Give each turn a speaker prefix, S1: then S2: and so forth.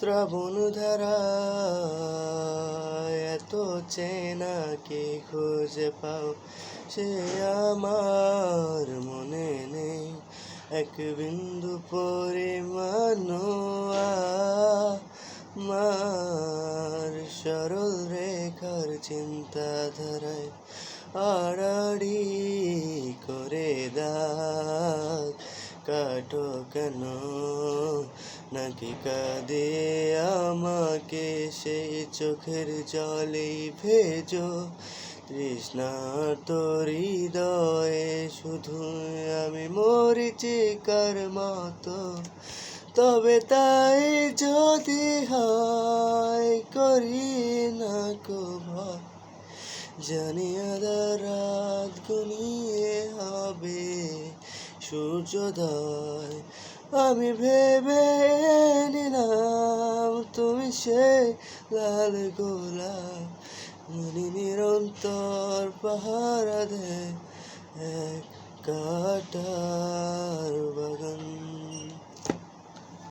S1: শ্রাবণ ধারা এত চেনা কে খুঁজে পাও? সে আমার মনে নেই, এক বিন্দু পরিমাণ মার সরল রেখার চিন্তাধারায় আড়াড়ি কাটো কেন নাকি কাঁদে আমাকে সেই চোখের জলেই ভেজো? তৃষ্ণার তোর হৃদয়ে শুধু আমি মরিচিকার মতো। তবে তাই যদি হয় করি না কো জানি আধার রাত ঘনিয়ে হবে। সূর্যোদয়। আমি ভেবে নিলাম তুমি সে লাল গোলাপ। মনে নিরন্তর পাহারা দেয় এক কাটা।